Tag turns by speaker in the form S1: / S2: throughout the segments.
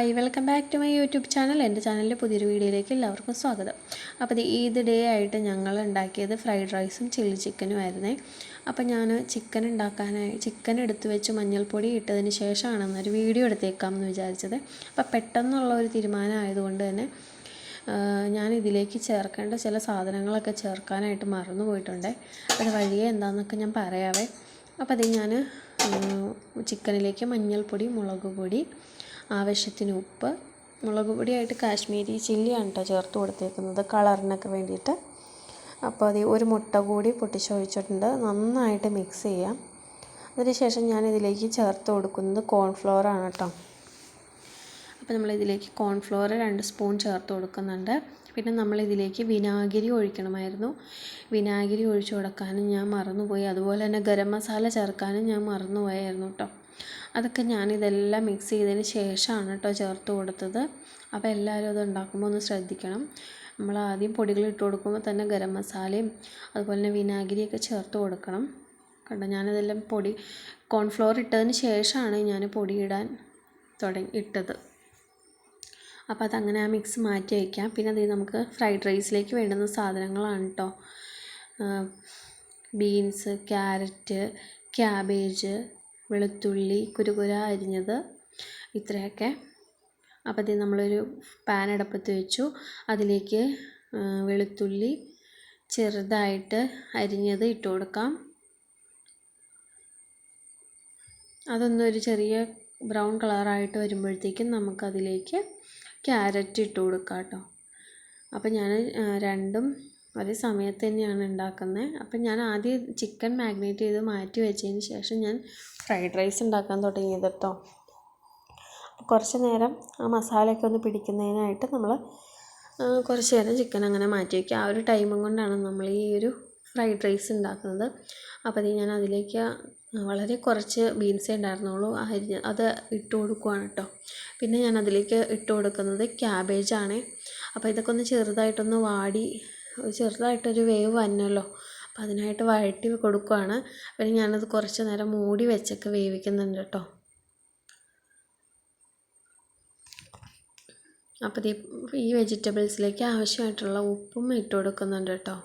S1: Hi welcome back to my YouTube channel. എന്റെ ചാനലിന്റെ പുതിയൊരു വീഡിയോയിലേക്ക് എല്ലാവർക്കും സ്വാഗതം. അപ്പോൾ ഇത് ഈദ് ഡേ ആയിട്ട് ഞങ്ങൾ ഉണ്ടാക്കിയത് ഫ്രൈഡ് റൈസും ചില്ലി ചിക്കനും ആയിരുന്നേ. അപ്പോൾ ഞാൻ ചിക്കൻ ഉണ്ടാക്കാനായി ചിക്കൻ എടുത്തു വെച്ച് മഞ്ഞൾപ്പൊടി ഇട്ടതിന് ശേഷമാണ് ഒരു വീഡിയോ എടുത്തേക്കാം എന്ന് വിചാരിച്ചത്. അപ്പോൾ പെട്ടെന്നുള്ള ഒരു തീരുമാനം ആയതുകൊണ്ട് തന്നെ ഞാൻ ഇതിലേക്ക് ചേർക്കേണ്ട ചില സാധനങ്ങളൊക്കെ ചേർക്കാനായിട്ട് മറന്നു പോയിട്ടുണ്ട്. അത് വഴിയെ എന്താണെന്നൊക്കെ ഞാൻ പറയാവേ. അപ്പോൾ അത് ഞാൻ ചിക്കനിലേക്ക് മഞ്ഞൾപ്പൊടി മുളക് പൊടി ആവശ്യത്തിന് ഉപ്പ് മുളക് പൊടിയായിട്ട് കാശ്മീരി ചില്ലിയാണ് കേട്ടോ ചേർത്ത് കൊടുത്തേക്കുന്നത് കളറിനൊക്കെ വേണ്ടിയിട്ട്. അപ്പോൾ അത് ഒരു മുട്ട കൂടി പൊട്ടിച്ചൊഴിച്ചിട്ടുണ്ട്. നന്നായിട്ട് മിക്സ് ചെയ്യാം. അതിനുശേഷം ഞാൻ ഇതിലേക്ക് ചേർത്ത് കൊടുക്കുന്നത് കോൺഫ്ലോർ ആണ് കേട്ടോ അപ്പോൾ നമ്മളിതിലേക്ക് കോൺഫ്ലോർ രണ്ട് സ്പൂൺ ചേർത്ത് കൊടുക്കുന്നുണ്ട്. പിന്നെ നമ്മളിതിലേക്ക് വിനാഗിരി ഒഴിക്കണമായിരുന്നു. വിനാഗിരി ഒഴിച്ചു കൊടുക്കാനും ഞാൻ മറന്നുപോയി. അതുപോലെ തന്നെ ഗരം മസാല ചേർക്കാനും ഞാൻ മറന്നുപോയായിരുന്നു കേട്ടോ അതൊക്കെ ഞാനിതെല്ലാം മിക്സ് ചെയ്തതിന് ശേഷമാണ് കേട്ടോ ചേർത്ത് കൊടുത്തത്. അപ്പോൾ എല്ലാവരും അത് ഉണ്ടാക്കുമ്പോൾ ഒന്ന് ശ്രദ്ധിക്കണം. നമ്മൾ ആദ്യം പൊടികൾ ഇട്ട് കൊടുക്കുമ്പോൾ തന്നെ ഗരം മസാലയും അതുപോലെ തന്നെ വിനാഗിരിയൊക്കെ ചേർത്ത് കൊടുക്കണം. കണ്ടോ? ഞാനതെല്ലാം പൊടി കോൺഫ്ലോർ ഇട്ടതിന് ശേഷമാണ് ഞാൻ പൊടി ഇടാൻ തുടങ്ങി ഇട്ടത്. അപ്പോൾ അതങ്ങനെ ആ മിക്സ് മാറ്റി വയ്ക്കാം പിന്നെ അത് നമുക്ക് ഫ്രൈഡ് റൈസിലേക്ക് വേണ്ടുന്ന സാധനങ്ങളാണ് കേട്ടോ ബീൻസ് ക്യാരറ്റ് ക്യാബേജ് വെളുത്തുള്ളി കുരുകുര അരിഞ്ഞത് ഇത്രയൊക്കെ. അപ്പോൾ ഇത് നമ്മളൊരു പാൻ അടുപ്പത്ത് വെച്ചു. അതിലേക്ക് വെളുത്തുള്ളി ചെറുതായിട്ട് അരിഞ്ഞത് ഇട്ട് കൊടുക്കാം. അതൊന്നൊരു ചെറിയ ബ്രൗൺ കളറായിട്ട് വരുമ്പോഴത്തേക്കും നമുക്കതിലേക്ക് ക്യാരറ്റ് ഇട്ട് കൊടുക്കാം കേട്ടോ. അപ്പോൾ ഞാൻ രണ്ടും ഒരേ സമയത്ത് തന്നെയാണ് ഉണ്ടാക്കുന്നത്. അപ്പം ഞാൻ ആദ്യം ചിക്കൻ മാഗ്നേറ്റ് ചെയ്ത് മാറ്റി വെച്ചതിന് ശേഷം ഞാൻ ഫ്രൈഡ് റൈസ് ഉണ്ടാക്കാൻ തുടങ്ങിയത് കേട്ടോ കുറച്ച് നേരം ആ മസാലയൊക്കെ ഒന്ന് പിടിക്കുന്നതിനായിട്ട് നമ്മൾ കുറച്ച് നേരം ചിക്കൻ അങ്ങനെ മാറ്റി വയ്ക്കുക ആ ഒരു ടൈമും കൊണ്ടാണ് നമ്മൾ ഈ ഒരു ഫ്രൈഡ് റൈസ് ഉണ്ടാക്കുന്നത്. അപ്പോൾ ഞാൻ അതിലേക്ക് വളരെ കുറച്ച് ബീൻസേ ഉണ്ടായിരുന്നുള്ളൂ. അരിഞ്ഞ് അത് ഇട്ട് കൊടുക്കുവാണ് കേട്ടോ പിന്നെ ഞാൻ അതിലേക്ക് ഇട്ട് കൊടുക്കുന്നത് ക്യാബേജാണ് അപ്പോൾ ഇതൊക്കെ ഒന്ന് ചെറുതായിട്ടൊന്ന് വാടി ചെറുതായിട്ടൊരു വേവ് വന്നല്ലോ. അപ്പോൾ അതിനായിട്ട് വഴറ്റി കൊടുക്കുവാണ്. പിന്നെ ഞാനത് കുറച്ച് നേരം മൂടി വെച്ചൊക്കെ വേവിക്കുന്നുണ്ട് കേട്ടോ. അപ്പോൾ ഈ വെജിറ്റബിൾസിലേക്ക് ആവശ്യമായിട്ടുള്ള ഉപ്പും ഇട്ട് കൊടുക്കുന്നുണ്ട് കേട്ടോ.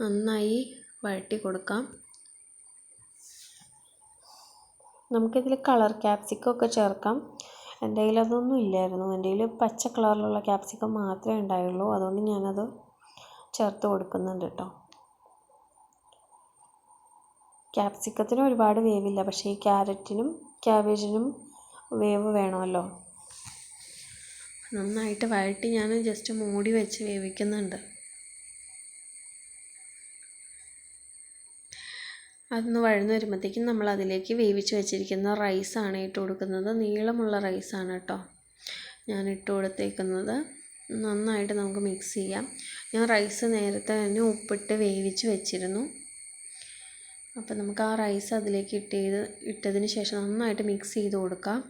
S1: നന്നായി വഴറ്റി കൊടുക്കാം. നമുക്കിതിൽ കളർ ക്യാപ്സിക്കം ഒക്കെ ചേർക്കാം. എന്റെ കയ്യിൽ അതൊന്നും ഇല്ലായിരുന്നു. എന്റെ കയ്യിൽ പച്ച കളറിലുള്ള ക്യാപ്സിക്കം മാത്രമേ ഉണ്ടായുള്ളൂ. അതുകൊണ്ട് ഞാനത് ചേർത്ത് കൊടുക്കുന്നുണ്ട് കേട്ടോ. ക്യാപ്സിക്കത്തിന് ഒരുപാട് വേവില്ല. പക്ഷേ ഈ ക്യാരറ്റിനും ക്യാബേജിനും വേവ് വേണമല്ലോ. നന്നായിട്ട് വഴറ്റി ഞാൻ ജസ്റ്റ് മൂടി വെച്ച് വേവിക്കുന്നുണ്ട്. അതൊന്ന് വഴന്ന് വരുമ്പോഴത്തേക്കും നമ്മൾ അതിലേക്ക് വേവിച്ച് വെച്ചിരിക്കുന്ന റൈസാണ് ഇട്ട് കൊടുക്കുന്നത്. നീളമുള്ള റൈസാണ് കേട്ടോ ഞാൻ ഇട്ട് കൊടുത്തേക്കുന്നത്. നന്നായിട്ട് നമുക്ക് മിക്സ് ചെയ്യാം. ഞാൻ റൈസ് നേരത്തെ തന്നെ ഉപ്പിട്ട് വേവിച്ച് വെച്ചിരുന്നു. അപ്പോൾ നമുക്ക് ആ റൈസ് അതിലേക്ക് ഇട്ട് ചെയ്ത് ഇട്ടതിന് ശേഷം നന്നായിട്ട് മിക്സ് ചെയ്ത് കൊടുക്കാം.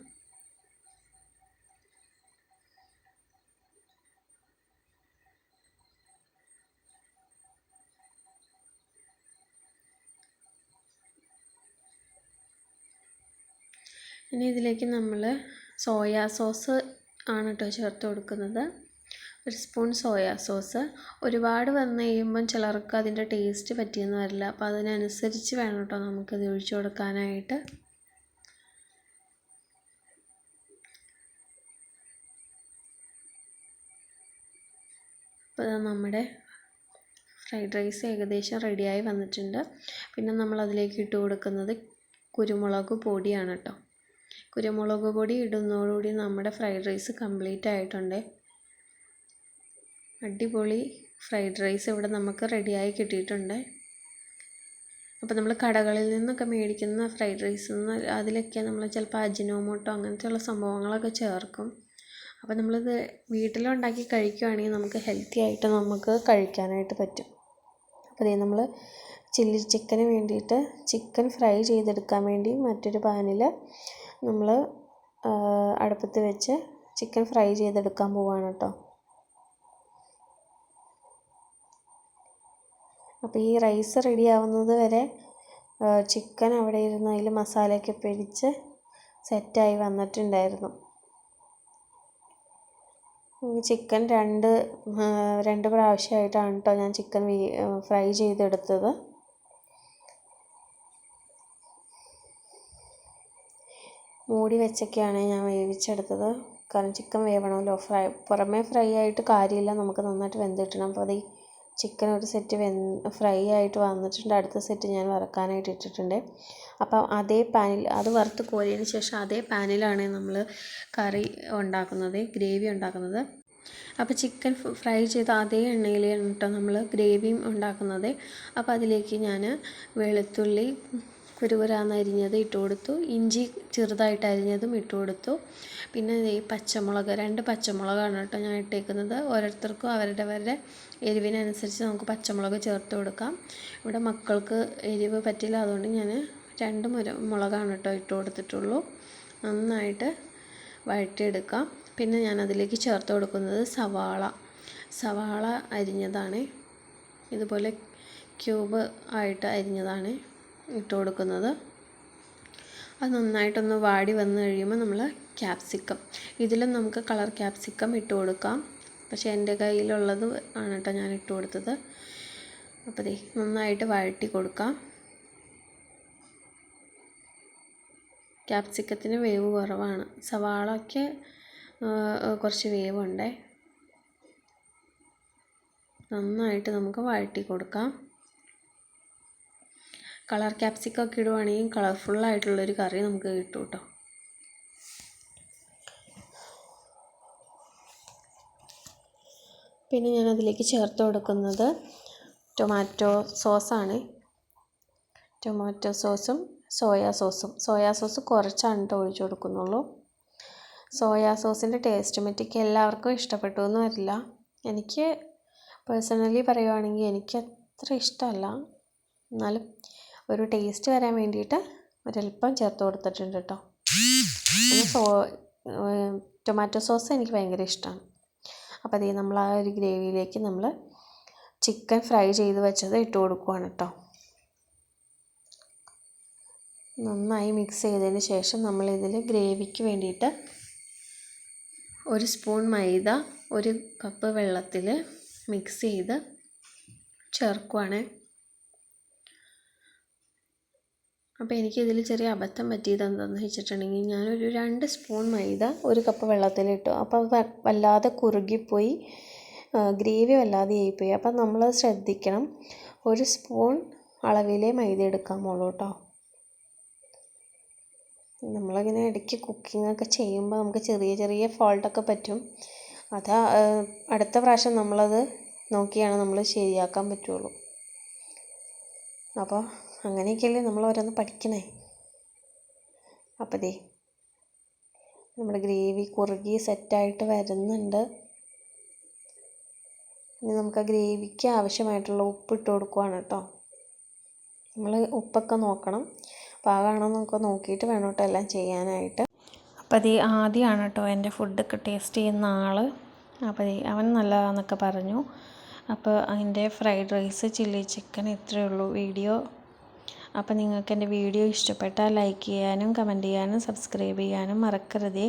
S1: ഇനി ഇതിലേക്ക് നമ്മൾ സോയാ സോസ് ആണ് കേട്ടോ ചേർത്ത് കൊടുക്കുന്നത്. ഒരു സ്പൂൺ സോയാ സോസ്. ഒരുപാട് വന്ന് കഴിയുമ്പം ചിലർക്ക് അതിന്റെ ടേസ്റ്റ് പറ്റിയെന്ന് വരില്ല. അപ്പോൾ അതിനനുസരിച്ച് വേണം കേട്ടോ നമുക്കത് ഒഴിച്ചു കൊടുക്കാനായിട്ട്. അപ്പോൾ നമ്മുടെ ഫ്രൈഡ് റൈസ് ഏകദേശം റെഡിയായി വന്നിട്ടുണ്ട്. പിന്നെ നമ്മൾ അതിലേക്ക് ഇട്ട് കൊടുക്കുന്നത് കുരുമുളക് പൊടിയാണ് കേട്ടോ കുരുമുളക് പൊടി ഇടുന്നതോടുകൂടി നമ്മുടെ ഫ്രൈഡ് റൈസ് കംപ്ലീറ്റ് ആയിട്ടുണ്ട്. അടിപൊളി ഫ്രൈഡ് റൈസ് ഇവിടെ നമുക്ക് റെഡിയായി കിട്ടിയിട്ടുണ്ട്. അപ്പോൾ നമ്മൾ കടകളിൽ നിന്നൊക്കെ മേടിക്കുന്ന ഫ്രൈഡ് റൈസ് എന്ന് അതിലൊക്കെ നമ്മൾ ചിലപ്പോൾ അജിനോമോട്ടോ അങ്ങനത്തെയുള്ള സംഭവങ്ങളൊക്കെ ചേർക്കും. അപ്പോൾ നമ്മളിത് വീട്ടിലുണ്ടാക്കി കഴിക്കുകയാണെങ്കിൽ നമുക്ക് ഹെൽത്തി ആയിട്ട് നമുക്ക് കഴിക്കാനായിട്ട് പറ്റും. അപ്പോൾ ഇതേ നമ്മൾ ചില്ലി ചിക്കന് വേണ്ടിയിട്ട് ചിക്കൻ ഫ്രൈ ചെയ്തെടുക്കാൻ വേണ്ടി മറ്റൊരു പാനിൽ നമ്മൾ അടുപ്പത്ത് വെച്ച് ചിക്കൻ ഫ്രൈ ചെയ്തെടുക്കാൻ പോവാണ് കേട്ടോ അപ്പോൾ ഈ റൈസ് റെഡി ആവുന്നത് വരെ ചിക്കൻ അവിടെ ഇരുന്ന് അതിൽ മസാലയൊക്കെ പിടിച്ച് സെറ്റായി വന്നിട്ടുണ്ടായിരുന്നു. ചിക്കൻ രണ്ട് രണ്ട് പ്രാവശ്യമായിട്ടാണ് കേട്ടോ ഞാൻ ചിക്കൻ ഫ്രൈ ചെയ്തെടുത്തത്. മൂടി വെച്ചൊക്കെയാണ് ഞാൻ വേവിച്ചെടുത്തത്. കാരണം ചിക്കൻ വേവണമല്ലോ. ഫ്രൈ പുറമേ ഫ്രൈ ആയിട്ട് കാര്യമില്ല. നമുക്ക് നന്നായിട്ട് വെന്തിട്ടണം. അപ്പോൾ അത് ഈ ചിക്കൻ ഒരു സെറ്റ് വെ ഫ്രൈ ആയിട്ട് വന്നിട്ടുണ്ട്. അടുത്ത സെറ്റ് ഞാൻ വറക്കാനായിട്ട് ഇട്ടിട്ടുണ്ട്. അപ്പം അതേ പാനിൽ അത് വറുത്ത് കോരിയതിന് ശേഷം അതേ പാനിലാണ് നമ്മൾ കറി ഉണ്ടാക്കുന്നത് ഗ്രേവി ഉണ്ടാക്കുന്നത്. അപ്പോൾ ചിക്കൻ ഫ്രൈ ചെയ്ത അതേ എണ്ണയിലാണ് കേട്ടോ നമ്മൾ ഗ്രേവിയും ഉണ്ടാക്കുന്നത്. അപ്പോൾ അതിലേക്ക് ഞാൻ വെളുത്തുള്ളി കുരുകുരാന്ന് അരിഞ്ഞത് ഇട്ട് കൊടുത്തു. ഇഞ്ചി ചെറുതായിട്ട് അരിഞ്ഞതും ഇട്ട് കൊടുത്തു. പിന്നെ ഈ പച്ചമുളക് രണ്ട് പച്ചമുളകാണ് കേട്ടോ ഞാൻ ഇട്ടേക്കുന്നത്. ഓരോരുത്തർക്കും അവരുടെ അവരുടെ എരിവിനനുസരിച്ച് നമുക്ക് പച്ചമുളക് ചേർത്ത് കൊടുക്കാം. ഇവിടെ മക്കൾക്ക് എരിവ് പറ്റില്ല അതുകൊണ്ട് ഞാൻ രണ്ട് മുര മുളകാണ് കേട്ടോ ഇട്ട് കൊടുത്തിട്ടുള്ളൂ. നന്നായിട്ട് വഴറ്റിയെടുക്കാം. പിന്നെ ഞാൻ അതിലേക്ക് ചേർത്ത് കൊടുക്കുന്നത് സവാള. സവാള അരിഞ്ഞതാണ്. ഇതുപോലെ ക്യൂബ് ആയിട്ട് അരിഞ്ഞതാണ്. ഇട്ട് കൊടുക്കുന്നത്. അത് നന്നായിട്ടൊന്ന് വാടി വന്നു കഴിയുമ്പോൾ നമ്മൾ ക്യാപ്സിക്കം. ഇതിലും നമുക്ക് കളർ ക്യാപ്സിക്കം ഇട്ട് കൊടുക്കാം. പക്ഷേ എന്റെ കയ്യിലുള്ളത് ആണ് കേട്ടോ ഞാൻ ഇട്ട് കൊടുത്തത്. അപ്പോൾ ദേ നന്നായിട്ട് വഴറ്റി കൊടുക്കാം. ക്യാപ്സിക്കത്തിന് വേവ് കുറവാണ്. സവാളയ്ക്ക് കുറച്ച് വേവുണ്ടേ. നന്നായിട്ട് നമുക്ക് വഴറ്റി കൊടുക്കാം. കളർ ക്യാപ്സിക്കം ഒക്കെ ഇടുവാണെങ്കിൽ കളർഫുള്ളായിട്ടുള്ളൊരു കറി നമുക്ക് കിട്ടും കേട്ടോ പിന്നെ ഞാൻ അതിലേക്ക് ചേർത്ത് കൊടുക്കുന്നത് ടൊമാറ്റോ സോസാണ്. ടൊമാറ്റോ സോസും സോയാ സോസും. സോയാ സോസ് കുറച്ചാണ് കേട്ടോ ഒഴിച്ചു കൊടുക്കുന്നുള്ളൂ. സോയാ സോസിന്റെ ടേസ്റ്റ് മറ്റേക്ക് എല്ലാവർക്കും ഇഷ്ടപ്പെട്ടു എന്ന് വരില്ല. എനിക്ക് പേഴ്സണലി പറയുവാണെങ്കിൽ എനിക്ക് അത്ര ഇഷ്ടമല്ല. എന്നാലും ഒരു ടേസ്റ്റ് വരാൻ വേണ്ടിയിട്ട് ഒരല്പം ചേർത്ത് കൊടുത്തിട്ടുണ്ട് കേട്ടോ. സോ ടൊമാറ്റോ സോസ് എനിക്ക് ഭയങ്കര ഇഷ്ടമാണ് അപ്പോൾ അതേ നമ്മൾ ആ ഒരു ഗ്രേവിയിലേക്ക് നമ്മൾ ചിക്കൻ ഫ്രൈ ചെയ്ത് വെച്ചത് ഇട്ട് കൊടുക്കുവാണ് കേട്ടോ. നന്നായി മിക്സ് ചെയ്തതിന് ശേഷം നമ്മൾ നമ്മളിതിൽ ഗ്രേവിക്ക് വേണ്ടിയിട്ട് ഒരു സ്പൂൺ മൈദ ഒരു കപ്പ് വെള്ളത്തിൽ മിക്സ് ചെയ്ത് ചേർക്കുവാണ്. അപ്പോൾ എനിക്കിതിൽ ചെറിയ അബദ്ധം പറ്റിയത് വെച്ചിട്ടുണ്ടെങ്കിൽ ഞാനൊരു രണ്ട് സ്പൂൺ മൈദ ഒരു കപ്പ് വെള്ളത്തിലിട്ടു. അപ്പോൾ അത് വല്ലാതെ കുറുകിപ്പോയി. ഗ്രേവി വല്ലാതെ ആയിപ്പോയി. അപ്പം നമ്മൾ ശ്രദ്ധിക്കണം. ഒരു സ്പൂൺ അളവിലെ മൈദ എടുക്കാമുള്ളൂ കേട്ടോ നമ്മളിങ്ങനെ ഇടയ്ക്ക് കുക്കിങ്ങൊക്കെ ചെയ്യുമ്പോൾ നമുക്ക് ചെറിയ ചെറിയ ഫോൾട്ടൊക്കെ പറ്റും. അത് അടുത്ത പ്രാവശ്യം നമ്മളത് നോക്കിയാണ് നമ്മൾ ശരിയാക്കാൻ പറ്റുള്ളൂ. അപ്പോൾ അങ്ങനെയൊക്കെയല്ലേ നമ്മൾ ഓരോന്ന് പഠിക്കണേ. അപ്പോൾ ദേ നമ്മുടെ ഗ്രേവി കുറുകി സെറ്റായിട്ട് വരുന്നുണ്ട്. ഇനി നമുക്ക് ആ ഗ്രേവിക്ക് ആവശ്യമായിട്ടുള്ള ഉപ്പ് ഇട്ട് കൊടുക്കുവാണ് കേട്ടോ. നമ്മൾ ഉപ്പൊക്കെ നോക്കണം. പാകമാണോ എന്നൊക്കെ നോക്കിയിട്ട് വേണം കേട്ടോ എല്ലാം ചെയ്യാനായിട്ട്. അപ്പോൾ അത് ആദ്യമാണ് കേട്ടോ എന്റെ ഫുഡൊക്കെ ടേസ്റ്റ് ചെയ്യുന്ന ആൾ അപ്പോൾ അവൻ നല്ലതാണെന്നൊക്കെ പറഞ്ഞു. അപ്പോൾ അതിന്റെ ഫ്രൈഡ് റൈസ് ചില്ലി ചിക്കൻ ഇത്രയേ ഉള്ളൂ വീഡിയോ. അപ്പോൾ നിങ്ങൾക്ക് എന്റെ വീഡിയോ ഇഷ്ടപ്പെട്ടാൽ ലൈക്ക് ചെയ്യാനും കമന്റ് ചെയ്യാനും സബ്സ്ക്രൈബ് ചെയ്യാനും മറക്കരുതേ.